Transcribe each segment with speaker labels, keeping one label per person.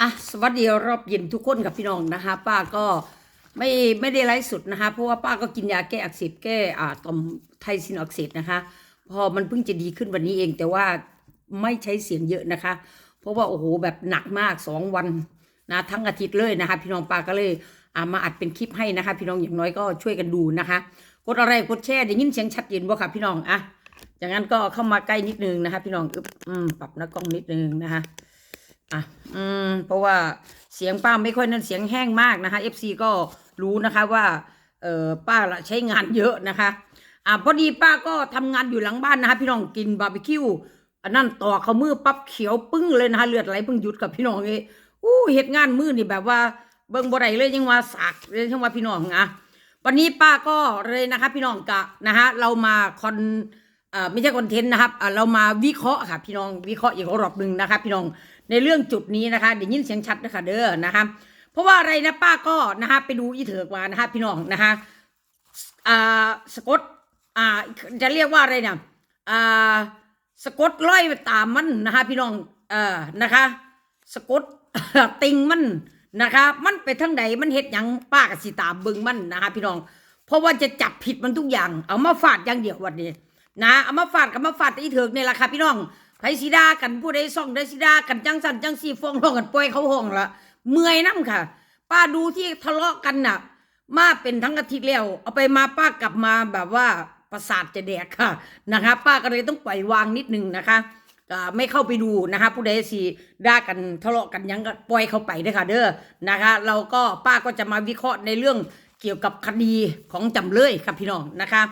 Speaker 1: อะสวัสดีรอบเย็นทุกคนกับพี่น้องนะคะ ป้าก็ไม่ไม่ได้ไลฟ์สดนะคะ เพราะว่าป้าก็กินยาแก้อักเสบแก้อ่าต่อมไทซินอักเสบนะคะ พอมันเพิ่งจะดีขึ้นวันนี้เอง แต่ว่าไม่ใช้เสียงเยอะนะคะ เพราะว่าโอ้โหแบบหนักมากสองวันนะทั้งอาทิตย์เลยนะคะ พี่น้องป้าก็เลยอ่ามาอัดเป็นคลิปให้นะคะ พี่น้องอย่างน้อยก็ช่วยกันดูนะคะกดอะไรกดแชร์ได้ยินเสียงชัดเจนบ่ค่ะพี่น้องอะอย่างนั้นก็เข้ามาใกล้นิดนึงนะคะ พี่น้องอึ๊บอืมปรับหน้ากล้องนิดนึงนะคะ อะอืมเพราะว่าเสียงป้าไม่ค่อยนั่นเสียงแห้งมากนะคะ FC ก็รู้นะคะว่าเออป้าใช้งานเยอะนะคะ อะพอดีป้าก็ทำงานอยู่หลังบ้านนะคะ พี่น้องกินบาร์บีคิวอันนั้นต่อเขามือปั๊บเขียวปึ้งเลยนะคะเลือดไหลเพิ่งหยุดกับพี่น้องเอ้ยอู้เหตุงานมือนี่แบบว่าเบิ่งบ่ได้เลยยังว่าสากเลยยังว่าพี่น้องอะวันนี้ป้าก็เลยนะคะ พี่น้องกะนะฮะเรามาคอนเอ่อไม่ใช่คอนเทนต์นะครับอ่าเรามาวิเคราะห์ค่ะ พี่น้องวิเคราะห์อีกรอบหนึ่งนะคะ พี่น้อง ในเรื่องจุดนี้นะคะเดี๋ยวยินเสียงชัดนะคะเด้อนะคะเพราะว่าอะไรนะป้าก็นะคะไปดูอีเถิกมานะคะพี่น้องนะคะอ่าสกอตอ่าจะเรียกว่าอะไรเนี่ยอ่าสกอตร้อยตามมันนะคะพี่น้องเอ่อนะคะสกอตติงมันนะคะ มันไปทั้งใดมันเฮ็ดยังป้ากับสีตาบิ่งมันนะคะพี่น้อง เพราะว่าจะจับผิดมันทุกอย่าง เอามาฟาดอย่างเดียววันนี้นะเอามาฟาดกับมาฟาดอีเถิกนี่แหละค่ะพี่น้อง ไผสีดากันผู้ใดซ่องได้สีดากันจังสันจังสีฟองร้องกันปล่อยเขาห้องละเมื่อยน้ำค่ะ ป้าดูที่ทะเลาะกันน่ะ มาเป็นทั้งอาทิตย์แล้วเอาไปมาป้ากลับมาแบบว่าประสาทจะแดกค่ะนะคะ ป้าก็เลยต้องปล่อยวางนิดนึงนะคะก็ไม่เข้าไปดูนะคะผู้ใดสีด่ากันทะเลาะกันยังก็ปล่อยเขาไปด้ค่ะเด้อนะคะ เราก็ป้าก็จะมาวิเคราะห์ในเรื่องเกี่ยวกับคดีของจำเลยครับพี่น้องนะคะ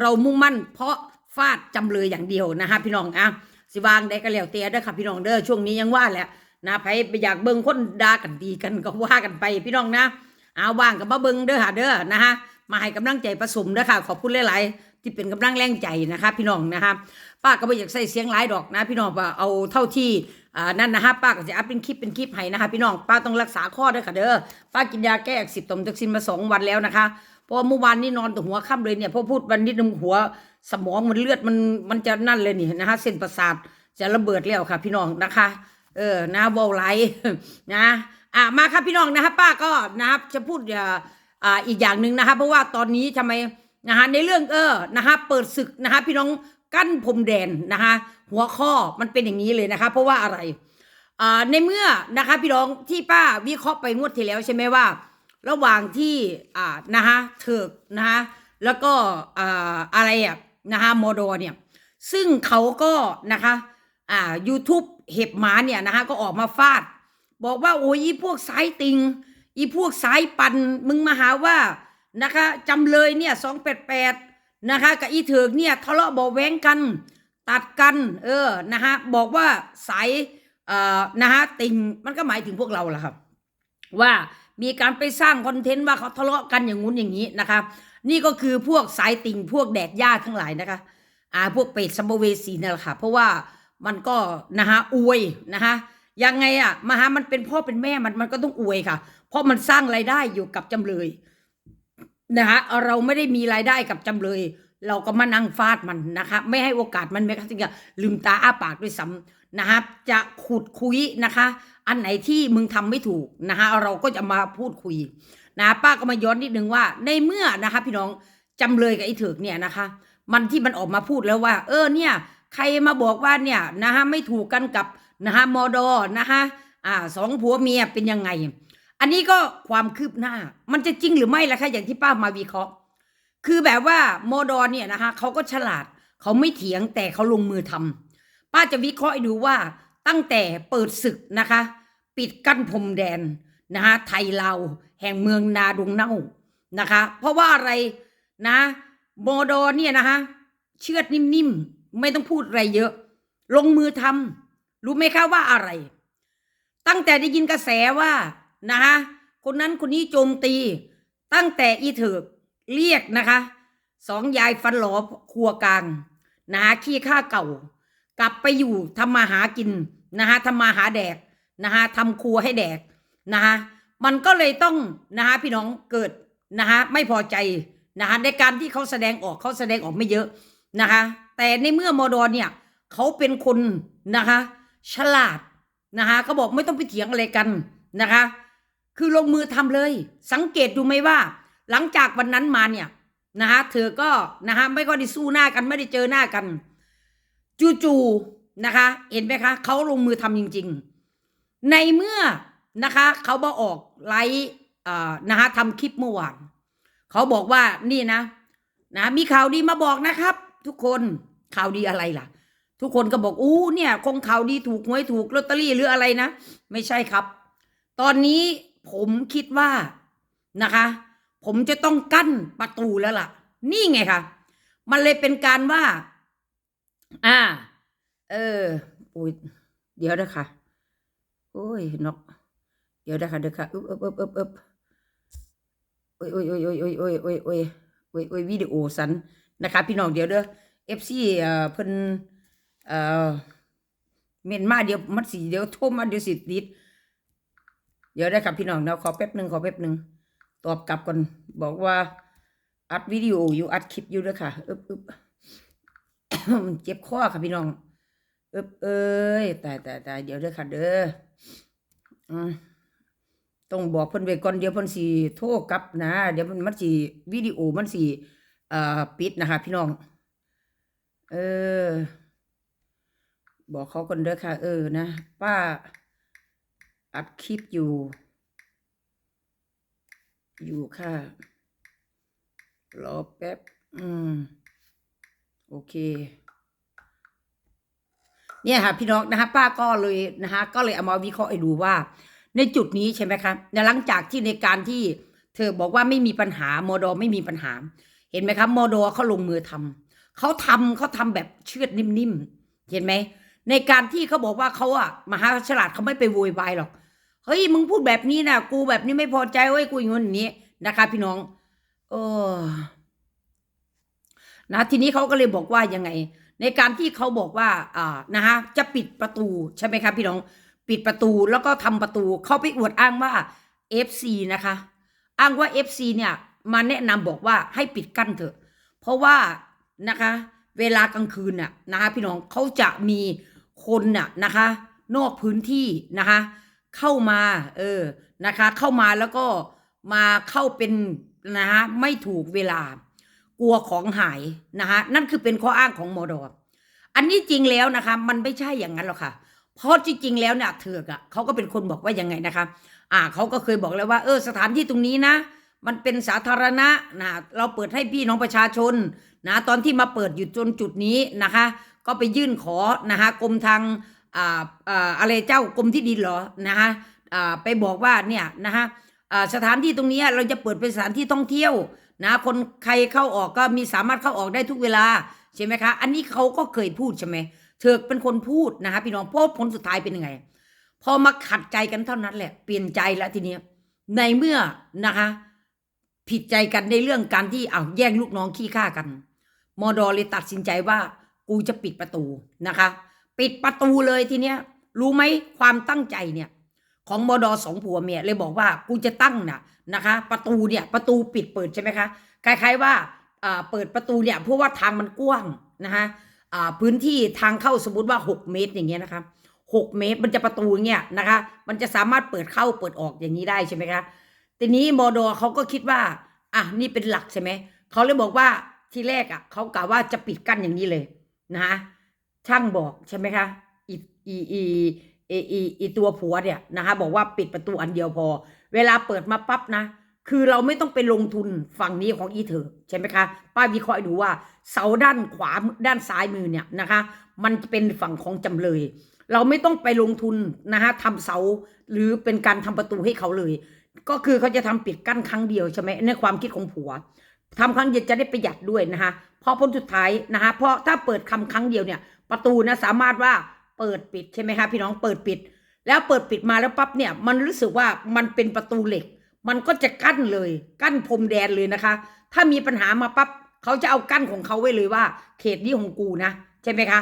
Speaker 1: เรามุ่งมั่นเพราะฟาดจำเลยอย่างเดียวนะคะพี่น้องอะ สิวางได้ก็แล้วแต่เด้อค่ะพี่น้องเด้อช่วงนี้ยังว่าแหละนะไผไปอยากเบิ่งคนด่ากันดีกันก็ว่ากันไปพี่น้องนะเอาว่างกับมาเบิ่งเด้อค่ะเด้อนะคะมาให้กำลังใจประสมเด้อค่ะขอบคุณหลายๆที่เป็นกำลังแรงใจนะคะ พี่น้องนะคะป้าก็ไม่อยากใส่เสียงหลายดอกนะพี่น้องว่าเอาเท่าที่อ่านั่นนะคะป้าก็จะอัพเป็นคลิปเป็นคลิปให้นะคะ พี่น้องป้าต้องรักษาข้อเด้อค่ะเด้อป้ากินยาแก้อักเสบต่อมท็อกซินมาสองวันแล้วนะคะ เพราะเมื่อวานนี้นอนแต่หัวค่ำเลยเนี่ยพอพูดวันนิดนึงหัวสมองมันเลือดมันมันจะนั่นเลยนี่นะคะเส้นประสาทจะระเบิดแล้วค่ะ พี่น้องนะคะ เออนะวอลไลนะอะมาครับพี่น้องนะคะป้าก็นะครับจะพูดอย่าอ่าอีกอย่างหนึ่งนะคะ เพราะว่าตอนนี้ทำไมนะคะในเรื่องเออนะคะเปิดศึกนะคะพี่น้องกั้นพรมแดนนะคะหัวข้อมันเป็นอย่างนี้เลยนะคะ เพราะว่าอะไรอ่าในเมื่อนะคะพี่น้องที่ป้าวิเคราะห์ไปงวดที่แล้วใช่ไหมว่า ระหว่างที่อ่านะคะเถิกนะคะแล้วก็อ่าอะไรอะนะคะโมโดเนี่ย ซึ่งเขาก็นะคะอ่า YouTube เห็บหมาเนี่ยนะคะก็ออกมาฟาด บอกว่าโอ้ยพวกสายติง อีพวกสายปันมึงมาหาว่านะคะจำเลยเนี่ยสองแปดแปดนะคะกับอีเถิกเนี่ยทะเลาะบาะแว้งกันตัดกัน เออนะคะบอกว่าสายเอ่อนะคะติงมันก็หมายถึงพวกเราแหละครับ ว่า มีการไปสร้างคอนเทนต์ว่าเขาทะเลาะกันอย่างงู้นอย่างนี้นะคะ นี่ก็คือพวกสายติ่งพวกแดกหญ้าทั้งหลายนะคะอ่าพวกเป็ดสัมภเวสีนั่นแหละค่ะ เพราะว่ามันก็นะคะอวยนะคะยังไงอะมาหามันเป็นพ่อเป็นแม่มันมันก็ต้องอวยค่ะ เพราะมันสร้างรายได้อยู่กับจำเลยนะคะเราไม่ได้มีรายได้กับจำเลย เราก็มานั่งฟาดมันนะคะไม่ให้โอกาสมันแม้กระทั่งจะลืมตาอ้าปากด้วยซ้ำนะครับจะขุดคุยนะคะ อันไหนที่มึงทำไม่ถูกนะคะเราก็จะมาพูดคุยนะป้าก็มาย้อนนิดนึงว่า ในเมื่อนะคะพี่น้องจำเลยกับไอ้เถิกเนี่ยนะคะ มันที่มันออกมาพูดแล้วว่า เออเนี่ย ใครมาบอกว่าเนี่ยนะคะไม่ถูกกันกับนะคะมอดอนะคะอ่าสองผัวเมียเป็นยังไง อันนี้ก็ความคืบหน้า มันจะจริงหรือไม่ล่ะคะอย่างที่ป้ามาวิเคราะห์ คือแบบว่าโมดอนเนี่ยนะคะเขาก็ฉลาดเขาไม่เถียงแต่เขาลงมือทำป้าจะวิเคราะห์ดูว่าตั้งแต่เปิดศึกนะคะ ปิดกั้นพรมแดนนะคะไทยลาวแห่งเมืองนาดงเน่านะคะ เพราะว่าอะไรนะโมดอเนี่ยนะคะเชือดนิ่มๆ ไม่ต้องพูดอะไรเยอะ ลงมือทำรู้ไหมคะว่าอะไร ตั้งแต่ได้ยินกระแสว่านะคะคนนั้นคนนี้โจมตี ตั้งแต่อีเถิกเรียกนะคะสองยายฟันหลอครัวกลางนะคะขี้ข้าเก่า กลับไปอยู่ทำมาหากินนะคะทำมาหาแดก นะคะทำครัวให้แดกนะคะมันก็เลยต้องนะคะพี่น้องเกิดนะคะไม่พอใจนะคะในการที่เขาแสดงออกเขาแสดงออกไม่เยอะนะคะแต่ในเมื่อมอดอนเนี่ยเขาเป็นคนนะคะฉลาดนะคะก็บอกไม่ต้องไปเถียงอะไรกันนะคะคือลงมือทำเลย สังเกตดูไหมว่า หลังจากวันนั้นมาเนี่ยนะคะเธอก็นะคะไม่ก็ได้สู้หน้ากันไม่ได้เจอหน้ากัน จู่ๆนะคะ เห็นไหมคะเขาลงมือทำจริง ๆ ในเมื่อนะคะเขาบอกออกไลฟ์นะคะทำคลิปเมื่อวานเขาบอกว่านี่นะ นะ มีข่าวดีมาบอกนะครับ ทุกคนข่าวดีอะไรล่ะ ทุกคนก็บอกอู้เนี่ยคงข่าวดีถูกหวยถูกลอตเตอรี่หรืออะไรนะ ไม่ใช่ครับ ตอนนี้ผมคิดว่านะคะ ผมจะต้องกั้นประตูแล้วล่ะ นี่ไงคะมันเลยเป็นการว่า อ่า เอออุ้ยเดี๋ยวนะคะ อ้ยนกเดี๋ยวนะคะเดี๋ยวค่ะอึบอึบอึบอึบอึบโอ้ยโอ้ยโอ้ยโอ้ยโอ้ยโอ้ยโอ้ยโอ้ยโอ้ยโอ้ยวิดีโอสันนะคะพี่น้องเดี๋ยวเด้อเอฟซีเอ่อเพิ่นเอ่อเมียนมาเดี๋ยวมันสีเดี๋ยวโทรมาเดี๋ยวสิติดเดี๋ยวได้ครับพี่น้องเนาขอแป๊บหนึ่งขอแป๊บหนึ่งตอบกลับก่อนบอกว่าอัดวิดีโออยู่อัดคลิปอยู่ด้วยค่ะอึบอึบมันเจ็บคอค่ะพี่น้องอึบเอ้ยตายตายตายเดี๋ยวเด้อค่ะเด้อ ต้องบอกเพิ่นไว้ก่อนเดี๋ยวเพิ่นสิโทรกลับนะ เดี๋ยวมันมันสิวิดีโอมันสิเอ่อปิดนะคะ พี่น้อง เออ บอกเขาก่อนเด้อค่ะ เออนะป้าอัดคลิปอยู่ อยู่ค่ะ รอแป๊บ อืม โอเค เนี่ยค่ะพี่น้องนะคะป้าก็เลยนะคะก็เลยเอามาวิเคราะห์ให้ดูว่า ในจุดนี้ใช่ไหมคะในหลังจากที่ในการที่เธอบอกว่าไม่มีปัญหาโมดอไม่มีปัญหา เห็นไหมครับโมดอเขาลงมือทำเขาทำเขาทำแบบเชือดนิ่มๆเห็นไหมในการที่เขาบอกว่าเขาอะมหาฉลาดเขาไม่ไปโวยวายหรอกเฮ้ยมึงพูดแบบนี้นะกูแบบนี้ไม่พอใจเว้ยกูอย่างนี้นี้นะคะ พี่น้อง เออนะทีนี้เขาก็เลยบอกว่ายังไง ในการที่เขาบอกว่าอ่านะฮะจะปิดประตูใช่ไหมครับพี่น้องปิดประตูแล้วก็ทำประตูเขาไปอวดอ้างว่า FC นะคะ อ้างว่า FC เนี่ยมาแนะนำบอกว่าให้ปิดกั้นเถอะ เพราะว่านะคะเวลากลางคืนน่ะนะคะพี่น้องเขาจะมีคนน่ะนะคะ นอกพื้นที่นะคะเข้ามาเออนะคะเข้ามาแล้วก็มาเข้าเป็นนะคะไม่ถูกเวลา กลัวของหายนะคะนั่นคือเป็นข้ออ้างของมอดออันนี้จริงแล้วนะคะ มันไม่ใช่อย่างนั้นหรอกค่ะ เพราะจริงๆแล้วเนี่ยเถือกอะเขาก็เป็นคนบอกว่ายังไงนะคะ อ่าเขาก็เคยบอกแล้วว่าเออสถานที่ตรงนี้นะ มันเป็นสาธารณะนะเราเปิดให้พี่น้องประชาชนนะตอนที่มาเปิดอยู่จนจุดนี้นะคะ ก็ไปยื่นขอนะคะกรมทางอ่าอ่าอะไรเจ้ากรมที่ดินเหรอนะคะอ่าไปบอกว่าเนี่ยนะคะอ่าสถานที่ตรงนี้เราจะเปิดเป็นสถานที่ท่องเที่ยว นะคนใครเข้าออกก็มีสามารถเข้าออกได้ทุกเวลาใช่ไหมคะอันนี้เขาก็เคยพูดใช่ไหมเถิกเป็นคนพูดนะคะพี่น้องเพราะผลสุดท้ายเป็นยังไง พอมาขัดใจกันเท่านั้นแหละ เปลี่ยนใจแล้วทีเนี้ยในเมื่อนะคะ ผิดใจกันในเรื่องการที่เอาวแย่งลูกน้องขี้ข้ากันมอดอเลยตัดสินใจว่ากูจะปิดประตูนะคะ ปิดประตูเลยทีเนี้ยรู้ไหมความตั้งใจเนี่ย ของมอดอสองผัวเมียเลยบอกว่ากูจะตั้งน่ะ นะคะ ประตูเนี่ยประตูปิดเปิดใช่ไหมคะคล้ายๆว่าเปิดประตูเนี่ยเพราะว่าทางมันกว้างนะคะพื้นที่ทางเข้าสมมติว่า 6 เมตรอย่างเงี้ยนะคะหกเมตรมันจะประตูเงี้ยนะคะ มันจะสามารถเปิดเข้าเปิดออกอย่างนี้ได้ใช่ไหมคะทีนี้มอดอเขาก็คิดว่าอะนี่เป็นหลักใช่ไหมเขาเลยบอกว่าทีแรกอะเขากล่าวว่าจะปิดกั้นอย่างนี้เลยนะคะช่างบอกใช่ไหมคะอีอีอีอีอีตัวผัวเนี่ยนะคะบอกว่าปิดประตูอันเดียวพอ เวลาเปิดมาปั๊บนะ คือเราไม่ต้องไปลงทุนฝั่งนี้ของอีเถอใช่ไหมคะป้าวิเคราะห์ดูว่า เสาด้านขวาด้านซ้ายมือเนี่ยนะคะ มันเป็นฝั่งของจำเลย เราไม่ต้องไปลงทุนนะคะทำเสาหรือเป็นการทำประตูให้เขาเลย ก็คือเขาจะทำปิดกั้นครั้งเดียวใช่ไหมในความคิดของผัวทำครั้งเดียวจะได้ประหยัดด้วยนะคะเพราะผลสุดท้ายนะคะเพราะถ้าเปิดคำครั้งเดียวเนี่ย ประตูนะสามารถว่าเปิดปิดใช่ไหมคะพี่น้องเปิดปิด แล้วเปิดปิดมาแล้วปั๊บเนี่ยมันรู้สึกว่ามันเป็นประตูเหล็ก มันก็จะกั้นเลย กั้นพรมแดนเลยนะคะ ถ้ามีปัญหามาปั๊บเขาจะเอากั้นของเขาไว้เลยว่า เขตนี้ของกูนะใช่ไหมคะ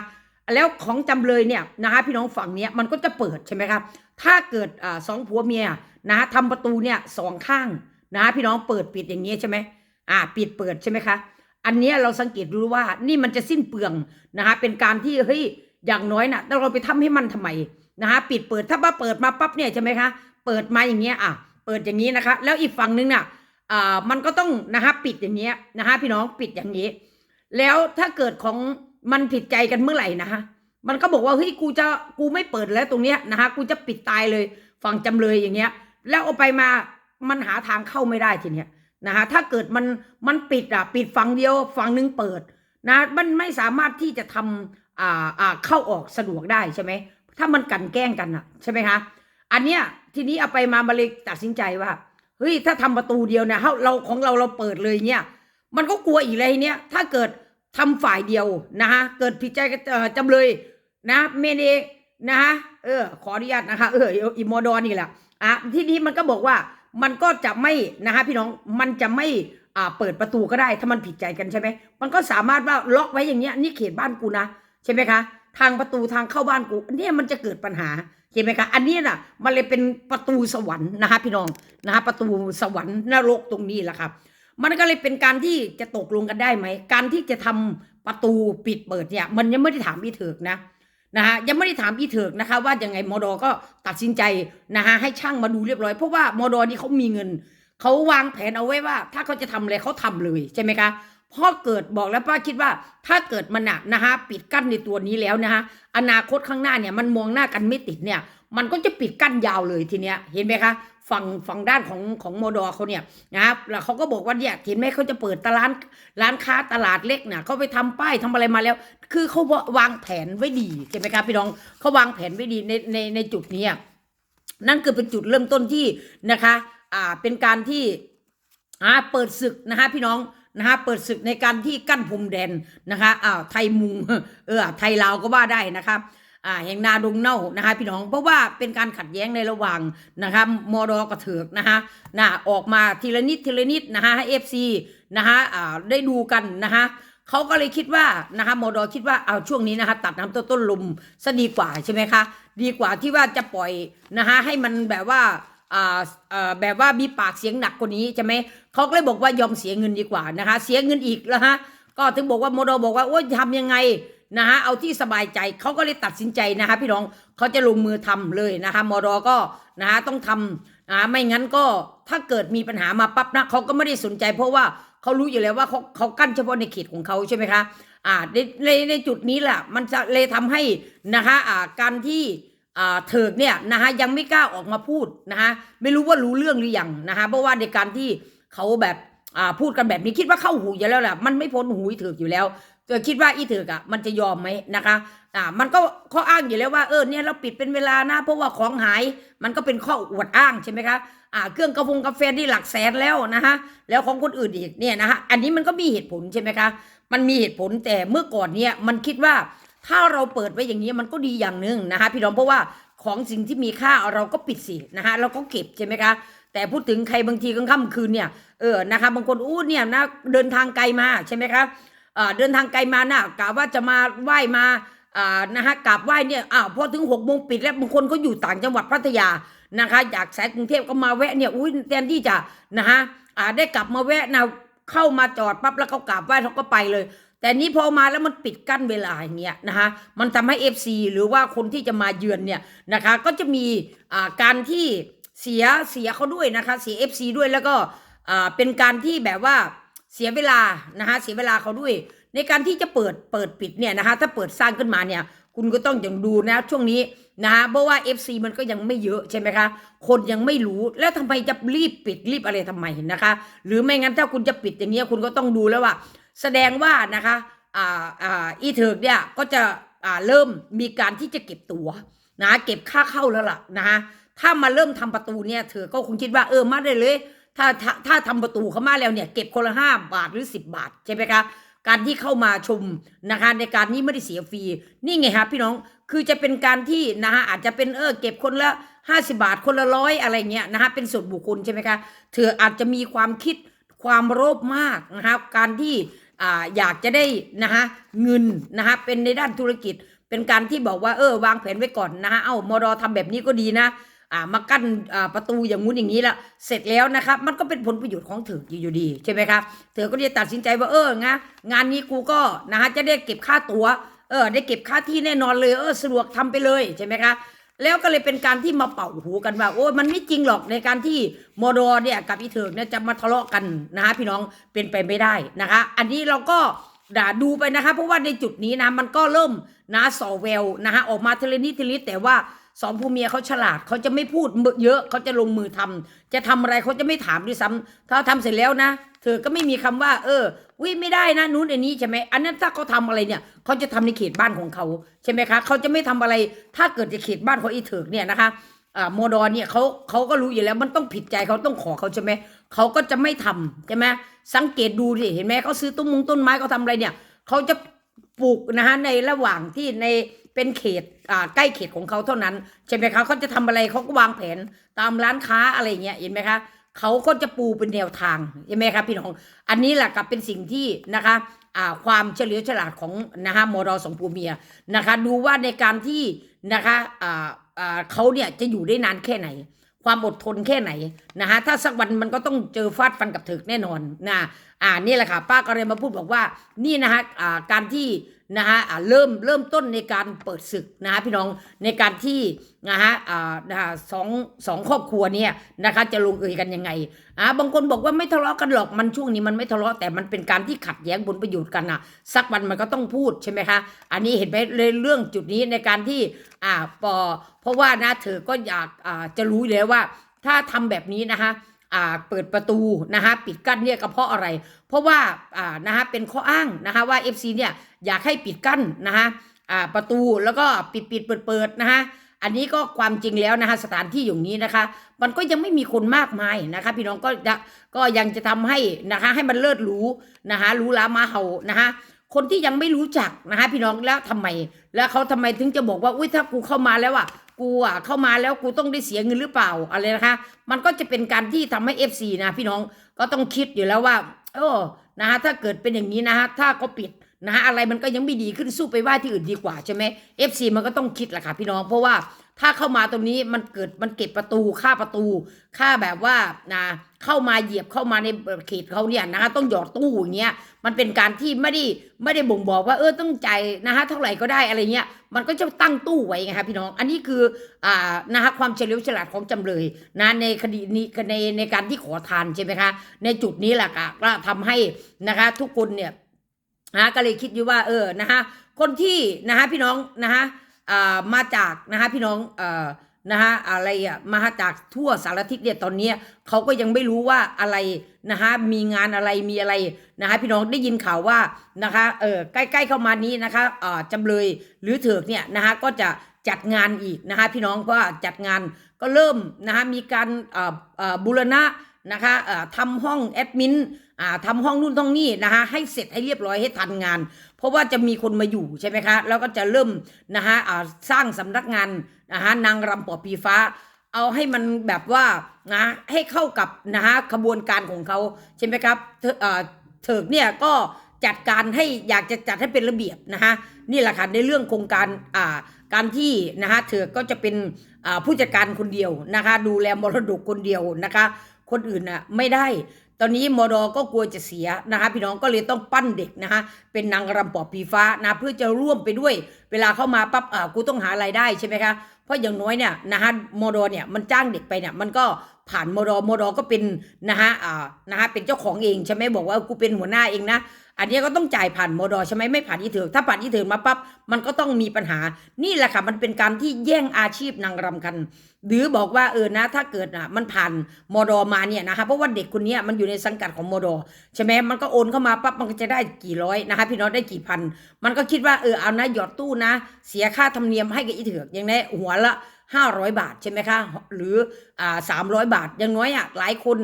Speaker 1: แล้วของจำเลยเนี่ยนะคะพี่น้องฝั่งเนี้ยมันก็จะเปิดใช่ไหมครับถ้าเกิดอสองผัวเมียนะทำประตูเนี่ยสองข้างนะพี่น้องเปิดปิดอย่างเงี้ยใช่ไหมอ่าปิดเปิดใช่ไหมคะอันเนี้ยเราสังเกตดูว่านี่มันจะสิ้นเปลืองนะคะเป็นการที่เฮ้ยอย่างน้อยนะ่ะเราไปทำให้มันทำไม นะคะปิดเปิดถ้าว่าเปิดมาปั๊บเนี่ยใช่ไหมคะเปิดมาอย่างเงี้ยอะเปิดอย่างนี้นะคะ แล้วอีกฝั่งนึงน่ะอ่ามันก็ต้องนะคะปิดอย่างเงี้ยนะคะพี่น้องปิดอย่างนี้ แล้วถ้าเกิดของมันผิดใจกันเมื่อไหร่นะคะมันก็บอกว่าเฮ้ยกูจะกูไม่เปิดแล้วตรงเนี้ยนะคะกูจะปิดตายเลยฝั่งจำเลยอย่างเงี้ย แล้วเอาไปมามันหาทางเข้าไม่ได้ทีเนี้ยนะคะถ้าเกิดมันมันปิดอะปิดฝั่งเดียวฝั่งหนึงเปิดนะมันไม่สามารถที่จะทำอ่าอ่าเข้าออกสะดวกได้ใช่ไหม ถ้ามันกันแกล้งกันอะใช่ไหมคะ อันเนี้ยทีนี้เอาไปมามาเลยตัดสินใจว่าเฮ้ยถ้าทำประตูเดียวเนี่ยเราเราของเราเราเปิดเลยเนี่ยมันก็กลัวอีกเลยเนี่ยถ้าเกิดทำฝ่ายเดียวนะคะเกิดผิดใจกับเอ่อจำเลยนะเมเนนะคะเออขออนุญาตนะคะเอออีโมดอนนี่แหละอะทีนี้มันก็บอกว่ามันก็จะไม่นะคะพี่น้องมันจะไม่อ่าเปิดประตูก็ได้ถ้ามันผิดใจกันใช่ไหมมันก็สามารถว่าล็อกไว้อย่างเงี้ยนี่เขตบ้านกูนะใช่ไหมคะ ทางประตูทางเข้าบ้านกูเนี่ยมันจะเกิดปัญหาใช่ไหมคะอันนี้น่ะมันเลยเป็นประตูสวรรค์นะคะพี่น้องนะคะประตูสวรรค์นรกตรงนี้แหละครับ มันก็เลยเป็นการที่จะตกลงกันได้ไหม การที่จะทำประตูปิดเปิดเนี่ย มันยังไม่ได้ถามอีเถิกนะนะฮะยังไม่ได้ถามอีเถิกนะคะ ว่ายังไงมอดอก็ตัดสินใจนะฮะให้ช่างมาดูเรียบร้อยเพราะว่ามอดอนี่เขามีเงินเขาวางแผนเอาไว้ว่า ถ้าเขาจะทำอะไรเขาทำเลยใช่ไหมคะ พราะเกิดบอกแล้วป้าคิดว่า ถ้าเกิดมันอะนะฮะปิดกั้นในตัวนี้แล้วนะฮะอนาคตข้างหน้าเนี่ยมันมองหน้ากันไม่ติดเนี่ย มันก็จะปิดกั้นยาวเลยทีเนี้ยเห็นไหมคะฝั่งฝั่งด้านของของโมอดอเขาเนี่ยนะครับแล้วเขาก็บอกว่าเนี่ยเห็นไหมเขาจะเปิดตลาดร้านค้าตลาดเล็กเนี่ยเขาไปทำป้ายทำอะไรมาแล้ว คือเขาวางแผนไว้ดีใช่ไหมครับพี่น้องเขาวางแผนไว้ดีในในในจุดนี้นั่นคือเป็นจุดเริ่มต้นที่นะคะ อ่าเป็นการที่อ่าเปิดศึกนะคะพี่น้อง นะคะเปิดศึกในการที่กั้นพรมแดนนะคะอ่าไทยมุงเออไทยลาวก็ว่าได้นะครับอ่าแห่งนาดงเน่านะคะพี่น้องเพราะว่าเป็นการขัดแย้งในระหว่างนะคะมอดอกระเถิกนะคะน่ะออกมาทีละนิดทีละนิดนะคะให้เอฟซีนะคะอ่าได้ดูกันนะคะเขาก็เลยคิดว่านะคะมอดอคิดว่าเอาช่วงนี้นะคะตัดน้ำต้นต้นลมซะดีกว่าใช่ไหมคะ ดีกว่าที่ว่าจะปล่อยนะคะให้มันแบบว่า อ่าอ่าแบบว่ามีปากเสียงหนักกว่านี้ใช่ไหมเขาก็เลยบอกว่ายอมเสียเงินดีกว่านะคะ เสียเงินอีกแล้วฮะก็ถึงบอกว่ามอดบอกว่าโอ้ยทำยังไงนะฮะเอาที่สบายใจเขาก็เลยตัดสินใจนะคะพี่น้องเขาจะลงมือทำเลยนะคะมอดอก็นะฮะต้องทำนะไม่งั้นก็ถ้าเกิดมีปัญหามาปั๊บนะเขาก็ไม่ได้สนใจ เพราะว่าเขารู้อยู่แล้วว่าเขาเขากั้นเฉพาะในเขตของเขาใช่ไหมคะอ่าในในจุดนี้แหละมันจะเลยทำให้นะคะอ่าการที่ เถิกเนี่ยนะคะยังไม่กล้าออกมาพูดนะคะไม่รู้ว่ารู้เรื่องหรือยังนะคะเพราะว่าในการที่เขาแบบอ่าพูดกันแบบนี้คิดว่าเข้าหูอยู่แล้วแหละมันไม่พ้นหูอีเถิกอยู่แล้วเกิดคิดว่าอีเถือกอะมันจะยอมไหมนะคะอ่ามันก็ข้ออ้างอยู่แล้วว่าเออเนี่ยเราปิดเป็นเวลานะเพราะว่าของหายมันก็เป็นข้ออวดอ้างใช่ไหมคะอ่าเครื่องกาแฟกาแฟนี่หลักแสนแล้วนะคะแล้วของคนอื่นอีกเนี่ยนะคะอันนี้มันก็มีเหตุผลใช่ไหมคะมันมีเหตุผลแต่เมื่อก่อนเนี่ยมันคิดว่า ถ้าเราเปิดไว้อย่างนี้มันก็ดีอย่างหนึ่งนะคะพี่น้องเพราะว่าของสิ่งที่มีค่าเราก็ปิดสินะคะเราก็เก็บใช่ไหมคะแต่พูดถึงใครบางทีกลางค่ำคืนเนี่ยเออนะคะบางคนอู้เนี่ยนะเดินทางไกลมาใช่ไหมคะอ่าเดินทางไกลมาน่ะกะว่าจะมาไหว้มาอ่านะฮะกราบไหว้เนี่ยอ้าวพอถึงหกโมงปิดแล้วบางคนก็อยู่ต่างจังหวัดพัทยานะคะอยากสายกรุงเทพก็มาแวะเนี่ยอุ้ยแทนที่จะนะฮะอ่าได้กลับมาแวะนะเข้ามาจอดปั๊บแล้วเขากราบไหว้เขาก็ไปเลย แต่นี้พอมาแล้วมันปิดกั้นเวลาอย่างเงี้ยนะคะมันทำให้ FC หรือว่าคนที่จะมาเยือนเนี่ยนะคะก็จะมีการที่เสียเสียเขาด้วยนะคะเสีย FC ด้วยแล้วก็เป็นการที่แบบว่าเสียเวลานะคะเสียเวลาเขาด้วย ในการที่จะเปิดเปิดปิดเนี่ยนะคะถ้าเปิดสร้างขึ้นมาเนี่ยคุณก็ต้องอย่างดูนะช่วงนี้นะคะเพราะว่า FC มันก็ยังไม่เยอะใช่ไหมคะ คนยังไม่รู้แล้วทำไมจะรีบปิดรีบอะไรทำไมนะคะ หรือไม่งั้นถ้าคุณจะปิดอย่างเงี้ยคุณก็ต้องดูแล้วว่า แสดงว่านะคะอ่าอ่าอีเถิกเนี่ยก็จะอ่าเริ่มมีการที่จะเก็บตัวนะเก็บค่าเข้าแล้วล่ะนะคะถ้ามาเริ่มทำประตูเนี่ยเธอก็คงคิดว่าเออมาได้เลย ถ้าถ้าถ้าทำประตูเข้ามาแล้วเนี่ยเก็บคนละห้าบาทหรือสิบบาทใช่ไหมคะการที่เข้ามาชมนะคะในการนี้ไม่ได้เสียฟรีนี่ไงฮะพี่น้องคือจะเป็นการที่นะคะอาจจะเป็นเออเก็บคนละห้าสิบาทคนละร้อยอะไรเงี้ยนะคะเป็นส่วนบุคคลใช่ไหมคะเธออาจจะมีความคิดความโลภมากนะคะการที่ อยากจะได้นะคะเงินนะคะเป็นในด้านธุรกิจ เป็นการที่บอกว่าเออวางแผนไว้ก่อนนะคะเอ้ามอดอทำแบบนี้ก็ดีนะอ่ามากั้นอ่าประตูอย่างงู้นอย่างนี้ละเสร็จแล้วนะครับมันก็เป็นผลประโยชน์ของเธออยู่ดีใช่ไหมครับเธอก็จะตัดสินใจว่าเอองะงานนี้กูก็นะฮะจะได้เก็บค่าตัว๋วเออได้เก็บค่าที่แน่นอนเลยเออสะดวกทำไปเลยใช่ไหมคะ แล้วก็เลยเป็นการที่มาเป่าหูกันว่าโอ้ยมันไม่จริงหรอกในการที่โมโดเนี่ยกับอีเถิกเนี่ยจะมาทะเลาะกันนะคะพี่น้องเป็นไปไม่ได้นะคะ อันนี้เราก็ด่าดูไปนะคะ เพราะว่าในจุดนี้นะมันก็เริ่มนะสอแววนะคะออกมาเทีลนิทีละนิดแต่ว่าสองผู้เมียเขาฉลาดเขาจะไม่พูดเยอะเขาจะลงมือทำจะทำอะไรเขาจะไม่ถามด้วยซ้ำถ้าทำเสร็จแล้วนะ เธอก็ไม่มีคำว่า เออ วิไม่ได้นะนู้นอันนี้ใช่ไหมอันนั้นถ้าเขาทำอะไรเนี่ยเขาจะทำในเขตบ้านของเขาใช่ไหมคะเขาจะไม่ทำอะไร ถ้าเกิดในเขตบ้านของอีเถิกเนี่ยนะคะอ่าโมดอนเนี่ยเขาเขาก็รู้อยู่แล้วมันต้องผิดใจเขาต้องขอเขาใช่ไหมเขาก็จะไม่ทำใช่ไหมสังเกตดูดิเห็นไหมเขาซื้อต้นมงต้นไม้เขาทำอะไรเนี่ยเขาจะปลูกนะคะในระหว่างที่ในเป็นเขตอ่าใกล้เขตของเขาเท่านั้นใช่ไหมคะเขาจะทำอะไรเขาก็วางแผนตามร้านค้าอะไรเงี้ยเห็นไหมคะ เขาก็จะปูเป็นแนวทางใช่ไหมครับพี่น้อง อันนี้แหละกับเป็นสิ่งที่นะคะความเฉลียวฉลาดของนะคะมรสองผัวเมียนะคะ ดูว่าในการที่นะคะเขาเนี่ยจะอยู่ได้นานแค่ไหน ความอดทนแค่ไหนนะคะถ้าสักวันมันก็ต้องเจอฟาดฟันกับถิกแน่นอนนะอ่านี่แหละค่ะป้าก็เลยมาพูดบอกว่านี่นะคะอ่าการที่ นะคะอ่าเริ่มเริ่มต้นในการเปิดศึกนะคะพี่น้องในการที่นะคะอ่านะคะสองสองครอบครัวเนี่ยนะคะจะลงเอยกันยังไงอ่าบางคนบอกว่าไม่ทะเลาะกันหรอกมันช่วงนี้มันไม่ทะเลาะแต่มันเป็นการที่ขัดแย้งผลประโยชน์กันนะสักวันมันก็ต้องพูดใช่ไหมคะอันนี้เห็นไหมเลยเรื่องจุดนี้ในการที่อ่าปอเพราะว่านะเธอก็อยากอ่าจะรู้อยู่แล้วว่าถ้าทำแบบนี้นะคะ เปิดประตูนะคะปิดกั้นเนี่ยก็เพราะอะไร เพราะว่าอ่านะคะเป็นข้ออ้างนะคะว่า FC เนี่ยอยากให้ปิดกั้นนะคะอ่าประตูแล้วก็ปิดปิดเปิดเปิดนะคะอันนี้ก็ความจริงแล้วนะคะสถานที่อย่างนี้นะคะ มันก็ยังไม่มีคนมากมายนะคะ พี่น้องก็จะก็ยังจะทำให้นะคะให้มันเลิศหรูนะคะรูหรามาเห่านะคะคนที่ยังไม่รู้จักนะคะพี่น้องแล้วทำไม แล้วเขาทำไมถึงจะบอกว่าอุ้ยถ้ากูเข้ามาแล้วอะ กูอะเข้ามาแล้วกูต้องได้เสียเงินหรือเปล่าอะไรนะคะ มันก็จะเป็นการที่ทำให้ FC นะพี่น้องก็ต้องคิดอยู่แล้วว่าโอ้นะฮะถ้าเกิดเป็นอย่างนี้นะฮะถ้าก็ปิดนะฮะอะไรมันก็ยังไม่ดีขึ้นสู้ไปว่าที่อื่นดีกว่าใช่ไหม FC มันก็ต้องคิดแหละค่ะพี่น้องเพราะว่า ถ้าเข้ามาตรงนี้มันเกิดมันเก็บประตูค่าประตู ค่าแบบว่านะเข้ามาเหยียบเข้ามาในเขตเขาเนี่ยนะฮะต้องหยอดตู้อย่างเงี้ยมันเป็นการที่ไม่ได้ไม่ได้บ่งบอกว่าเออต้องจ่ายนะฮะเท่าไหร่ก็ได้อะไรเงี้ยมันก็จะตั้งตู้ไว้ไงคะพี่น้อง อันนี้คืออ่านะฮะความเฉลียวฉลาดของจำเลยนะในคดีนี้ในในการที่ขอทานใช่ไหมคะในจุดนี้แหละค่ะก็ทำให้นะคะทุกคนเนี่ยนะก็เลยคิดอยู่ว่าเออนะคะคนที่นะคะพี่น้องนะคะ มาจากนะคะพี่น้องอนะคะอะไรอะมาจากทั่วสารทิศเนี่ยตอนนี้เขาก็ยังไม่รู้ว่าอะไรนะคะมีงานอะไรมีอะไรนะคะพี่น้องได้ยินข่าวว่านะคะเออใกล้ๆเข้ามานี้นะคะอ่าจำเลยหรือเถิกเนี่ยนะคะก็จะจัดงานอีกนะคะพี่น้องเพราะว่าจัดงานก็เริ่มนะคะมีการบูรณะนะคะทำห้องแอดมิน อ่าทำห้องนู่นห้องนี่นะคะให้เสร็จให้เรียบร้อยให้ทันงาน เพราะว่าจะมีคนมาอยู่ใช่ไหมคะ แล้วก็จะเริ่มนะคะอ่าสร้างสำนักงานนะคะนางรำปอปีฟ้า เอาให้มันแบบว่านะให้เข้ากับนะคะขบวนการของเขาใช่ไหมครับเอ่อเถิกเนี่ยก็จัดการให้อยากจะจัดให้เป็นระเบียบนะคะนี่แหละค่ะในเรื่องโครงการอ่าการที่นะคะเถิกก็จะเป็นอ่าผู้จัดการคนเดียวนะคะ ดูแลมรดกคนเดียวนะคะ คนอื่นน่ะไม่ได้ ตอนนี้มดก็กลัวจะเสียนะคะพี่น้องก็เลยต้องปั้นเด็กนะคะเป็นนางรำปอบผีฟ้านะเพื่อจะร่วมไปด้วย เวลาเข้ามาปั๊บอ่ากูต้องหารายได้ใช่ไหมคะเพราะอย่างน้อยเนี่ยนะคะมดเนี่ยมันจ้างเด็กไปเนี่ยมันก็ผ่านมดมดก็เป็นนะคะอ่านะคะเป็นเจ้าของเองใช่ไหมบอกว่ากูเป็นหัวหน้าเองนะ อันนี้ก็ต้องจ่ายผ่านมดใช่ไหมไม่ผ่านอีเถิกถ้าผ่านอีเถิกมาปั๊บมันก็ต้องมีปัญหา นี่แหละค่ะมันเป็นการที่แย่งอาชีพนางรำกัน หรือบอกว่าเออนะ ถ้าเกิดอะมันผ่านมดมาเนี่ยนะคะเพราะว่าเด็กคนนี้มันอยู่ในสังกัดของมดใช่ไหมมันก็โอนเข้ามาปั๊บมันก็จะได้กี่ร้อยนะคะ พี่น้องได้กี่พัน มันก็คิดว่าเออเอานะหยอดตู้นะ เสียค่าธรรมเนียมให้กับอีเถือกอย่างนี้หัวละห้าร้อยบาทใช่ไหมคะ หรืออ่าสามร้อยบาทอย่างน้อยอะหลายคน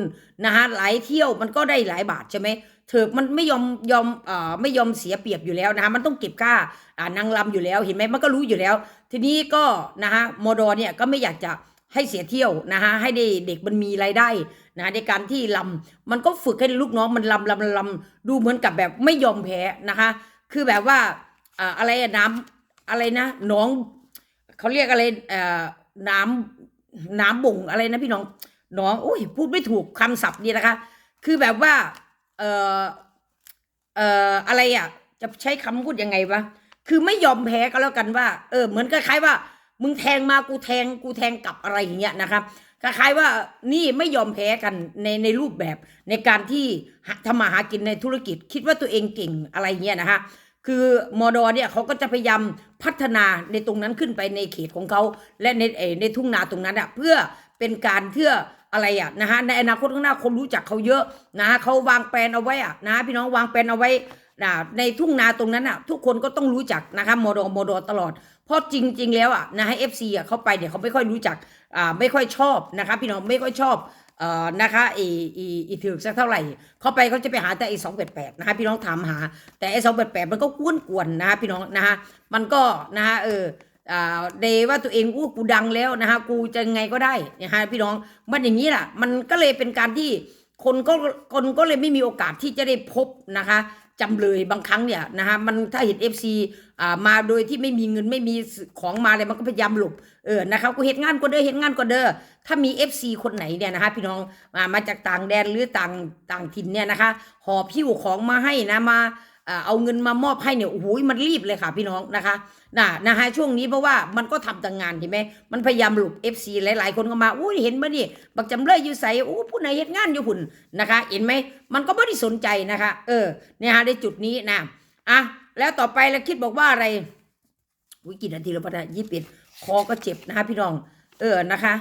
Speaker 1: นะคะหลายเที่ยวมันก็ได้หลายบาทใช่ไหม เถือมันไม่ยอมยอมเอ่าไม่ยอมเสียเปรียบอยู่แล้วนะคะมันต้องเก็บค่าอ่านางรำอยู่แล้วเห็นไหมมันก็รู้อยู่แล้ว ทีนี้ก็นะคะมดอเนี่ยก็ไม่อยากจะให้เสียเที่ยวนะคะให้ได้เด็กมันมีรายได้นะในการที่ลำมันก็ฝึกให้ลูกน้องมันลำลำลำดูเหมือนกับแบบไม่ยอมแพ้นะคะ คือแบบว่าอ่าอะไรน้ำอะไรนะน้องเขาเรียกอะไรเอ่อน้ำน้ำบ่งอะไรนะพี่น้องน้องโอ้ยพูดไม่ถูกคำศัพท์นี่นะคะ คือแบบว่า เอ่อเอ่ออะไรอะ จะใช้คำพูดยังไงวะคือไม่ยอมแพ้ก็แล้วกันว่า เออ เหมือนคล้ายๆว่า มึงแทงมากูแทงกูแทงกลับอะไรอย่างเงี้ยนะครับคล้ายๆว่านี่ไม่ยอมแพ้กันในในรูปแบบในการที่ทำมาหากินในธุรกิจ คิดว่าตัวเองเก่งอะไรเงี้ยนะฮะคือมอดอเนี่ยเขาก็จะพยายามพัฒนาในตรงนั้นขึ้นไปในเขตของเขาและในในทุ่งนาตรงนั้นอะเพื่อเป็นการเพื่อ อะไรอะนะฮะในอนาคตข้างหน้าคนรู้จักเขาเยอะนะฮะเขาวางแผนเอาไว้อะนะพี่น้องวางแผนเอาไว้นะในทุ่งนาตรงนั้นอะ ทุกคนก็ต้องรู้จักนะคะโมอดอมอดตลอด เพราะจริง ๆ แล้วอะนะให้เอฟซีอะเขาไปเนี่ยเขาไม่ค่อยรู้จักอ่าไม่ค่อยชอบนะคะพี่น้องไม่ค่อยชอบเอ่อนะคะอีอีอีถือสักเท่าไหร่ เข้าไปเขาจะไปหาแต่ไอ้สองแปดแปดนะคะพี่น้องถามหา แต่ไอ้สองแปดแปดมันก็กวนกวนนะคะพี่น้องนะคะมันก็นะคะเออ เดว่าตัวเองอู้กูดังแล้วนะคะกูจะไงก็ได้นะคะพี่น้องมันอย่างนี้แหละมันก็เลยเป็นการที่คนก็คนก็เลยไม่มีโอกาสที่จะได้พบนะคะจำเลยบางครั้งเนี่ยนะคะมันถ้าเห็น FC อ่ามาโดยที่ไม่มีเงินไม่มีของมาเลยมันก็พยายามหลบเออนะครับกูเห็นงานก็เด้อเห็นงานก็เด้อถ้ามี FC คนไหนเนี่ยนะคะพี่น้องมามาจากต่างแดนหรือต่างต่างถิ่นเนี่ยนะคะหอบพิ้วของมาให้นะมา เอาเงินมามอบให้เนี่ยโอ้โหมันรีบเลยค่ะพี่น้องนะคะน่ะนะฮะช่วงนี้เพราะว่ามันก็ทำแต่งานเห็นไหมมันพยายามหลบ FC หลาย ๆ คนก็มาอุ้ยเห็นไหมนี่บักจำเลยอยู่ใส่อู้ผู้ไหนเฮ็ดงานอยู่หุ่นนะคะ เห็นไหมมันก็ไม่ได้สนใจนะคะ เออเนี่ยฮะในจุดนี้นะอะแล้วต่อไปแล้วคิดบอกว่าอะไรวิกี่นาทีแล้วปะนยี่สิบเอ็ดคอก็เจ็บนะคะพี่น้อง เออนะคะ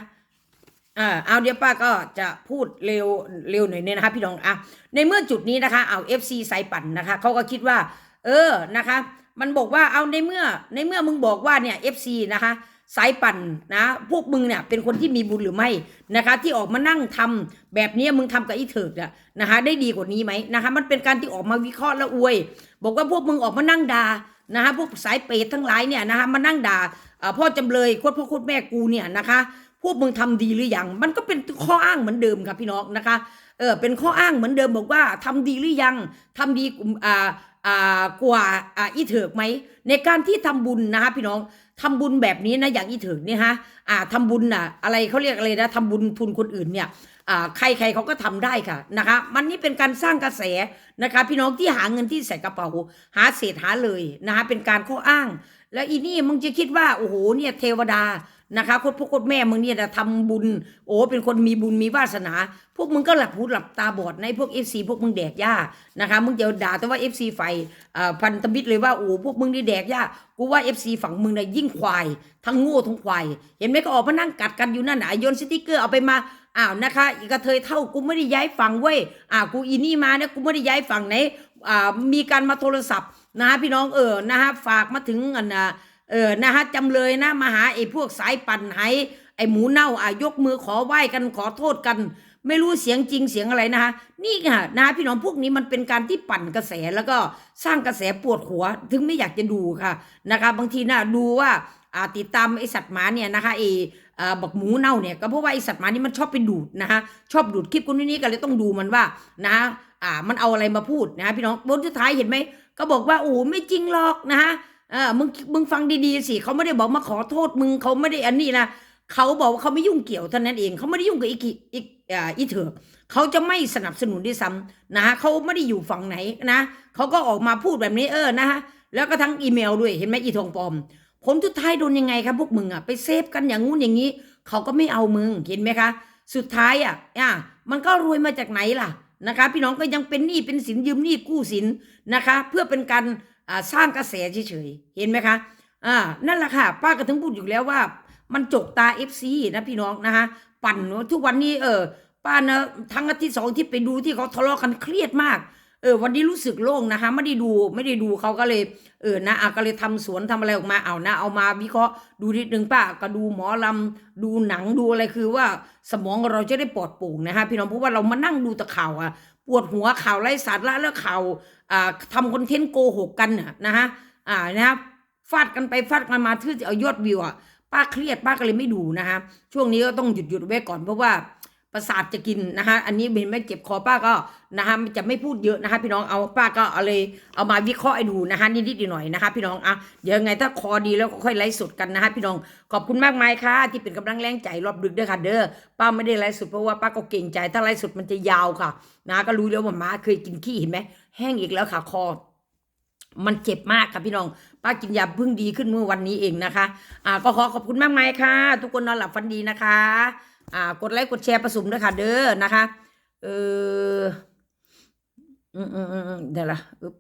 Speaker 1: อ่าเอาเดี๋ยวป้าก็จะพูดเร็วเร็วหน่อยเนี่ยนะคะพี่น้องอะในเมื่อจุดนี้นะคะ เอา FC สายปั่นนะคะเขาก็คิดว่า เออนะคะ มันบอกว่าเอาในเมื่อในเมื่อมึงบอกว่าเนี่ย FC นะคะสายปั่นนะพวกมึงเนี่ยเป็นคนที่มีบุญหรือไม่นะคะ ที่ออกมานั่งทำแบบนี้มึงทำกับอีเถิกเนี่ยนะคะได้ดีกว่านี้ไหมนะคะ มันเป็นการที่ออกมาวิเคราะห์และอวย บอกว่าพวกมึงออกมานั่งด่านะคะพวกสายเปรตทั้งหลายเนี่ยนะคะมานั่งด่าเอ่อพ่อจำเลยโคตรพ่อโคตรแม่กูเนี่ยนะคะ พวกมึงทำดีหรือยัง มันก็เป็นข้ออ้างเหมือนเดิมครับพี่น้องนะคะ เออ เป็นข้ออ้างเหมือนเดิมบอกว่าทำดีหรือยังทำดีอ่าอ่ากว่าอ่าอีเถิกไหม ในการที่ทำบุญนะคะพี่น้องทำบุญแบบนี้นะอย่างอีเถิกเนี่ยฮะ อ่าทำบุญน่ะ อะไรเขาเรียกอะไรนะทำบุญทุนคนอื่นเนี่ยอ่าใครใครเขาก็ทำได้ค่ะนะคะ มันนี่เป็นการสร้างกระแสนะคะ พี่น้องที่หาเงินที่ใส่กระเป๋า หาเศษหาเลยนะคะเป็นการข้ออ้าง แล้วอีนี่มึงจะคิดว่าโอ้โหเนี่ยเทวดา นะคะคนพวกคนแม่มึงเนี่ยนะทำบุญ โอ้เป็นคนมีบุญมีวาสนา พวกมึงก็หลับหูหลับตาบอดในพวกเอฟซีพวกมึงแดกหญ้านะคะมึงจะด่าแต่ว่าเอฟซีไฟอ่าพันธมิตรเลยว่าโอ้พวกมึงนี่แดกหญ้ากูว่าเอฟซีฝั่งมึงเนี่ยยิ่งควาย ทั้งโง่ทั้งควายเห็นไหมก็ออกมานั่งกัดกันอยู่นั่นน่ะโยนสติกเกอร์เอาไปมาอ้าวนะคะอีกระเทยเท่ากูไม่ได้ย้ายฝั่งเว้ยอ่ากูอีนี่มาเนี่ยกูไม่ได้ย้ายฝั่งไหนอ่ามีการมาโทรศัพท์นะฮะพี่น้องเออนะฮะฝากมาถึงอันน่ะ เออนะฮะจำเลยนะมาหาไอ้พวกสายปั่นไหไอ้หมูเน่าอะยกมือขอไหว้กันขอโทษกัน ไม่รู้เสียงจริงเสียงอะไรนะคะนี่ค่ะนะพี่น้องพวกนี้มันเป็นการที่ปั่นกระแสแล้วก็สร้างกระแสปวดหัวถึงไม่อยากจะดูค่ะนะคะ บางทีนะดูว่าอ่าติดตามไอ้สัตว์หมาเนี่ยนะคะไอ้อ่าบักหมูเน่าเนี่ยก็เพราะว่าไอ้สัตว์หมานี่มันชอบไปดูดนะคะชอบดูดคลิปคนนี้ก็เลยต้องดูมันว่านะอ่ามันเอาอะไรมาพูดนะพี่น้องบนสุดท้ายเห็นไหมก็บอกว่าโอ้ไม่จริงหรอกนะคะ เออมึงมึงฟังดีๆสิเขาไม่ได้บอกมาขอโทษมึงเขาไม่ได้อันนี้นะเขาบอกว่าเขาไม่ยุ่งเกี่ยวเท่านั้นเองเขาไม่ได้ยุ่งกับอีกอีกอีเถอะเขาจะไม่สนับสนุนด้วยซ้ำนะฮะเขาไม่ได้อยู่ฝั่งไหนนะเขาก็ออกมาพูดแบบนี้เออนะฮะแล้วก็ทั้งอีเมลด้วยเห็นไหมอีทองปลอมผลสุดท้ายโดนยังไงครับพวกมึงอะไปเซฟกันอย่างงู้นอย่างนี้เขาก็ไม่เอามึงเห็นไหมคะ สุดท้ายอะอะมันก็รวยมาจากไหนล่ะนะคะ พี่น้องก็ยังเป็นหนี้เป็นสินยืมหนี้กู้สินนะคะ เพื่อเป็นการ สร้างกระแสเฉยๆเห็นไหมคะอ่านั่นแหละค่ะ ป้าก็ถึงพูดอยู่แล้วว่า มันจกตาเอฟซีนะพี่น้องนะคะปั่นทุกวันนี้เออป้านะทั้งอาทิตย์สองที่ไปดูที่เขาทะเลาะกันเครียดมากเออวันนี้รู้สึกโล่งนะคะไม่ได้ดูไม่ได้ดูเขาก็เลยเออนะอะก็เลยทำสวนทำอะไรออกมาเอานะเอามาวิเคราะห์ดูนิดนึงป้าก็ดูหมอลำดูหนังดูอะไรคือว่าสมองเราจะได้ปลอดโปร่งนะคะพี่น้องเพราะว่าเรามานั่งดูแต่ข่าวอะปวดหัวข่าวไร้สาระแล้วข่าว ทำคอนเทนต์โกหกกันนะฮะอ่านะครับฟาดกันไปฟาดกันมาเพื่อจะเอายอดวิวอะป้าเครียดป้าก็เลยไม่ดูนะฮะช่วงนี้ก็ต้องหยุดหยุดไว้ก่อนเพราะว่า ประสาทจะกินนะคะอันนี้เห็นไหมเจ็บคอป้าก็นะคะจะไม่พูดเยอะนะคะ พี่น้องเอาป้าก็เอาเลยเอามาวิเคราะห์ให้ดูนะคะนิดๆหน่อยๆนะคะ พี่น้องอะเดี๋ยวยังไงถ้าคอดีแล้วก็ค่อยไลฟ์สดกันนะคะ พี่น้องขอบคุณมากมายค่ะ ที่เป็นกำลังแรงใจรอบดึกด้อค่ะเด้อป้าไม่ได้ไลฟ์สดเพราะว่าป้าก็เก่งใจถ้าไลฟ์สดมันจะยาวค่ะนะก็รู้แล้วว่าม้าเคยกินขี้เห็นไหมแห้งอีกแล้วค่ะคอมันเจ็บมากค่ะพี่น้อง ป้ากินยาเพิ่งดีขึ้นเมื่อวันนี้เองนะคะ อ่าก็ขอขอบคุณมากมายค่ะ ทุกคนนอนหลับฝันดีนะคะ อ่ากดไลค์กดแชร์ประสุมด้วยค่ะเด้อนะคะ เอออืมอืมอืมอืมเดี๋ยวละอึบ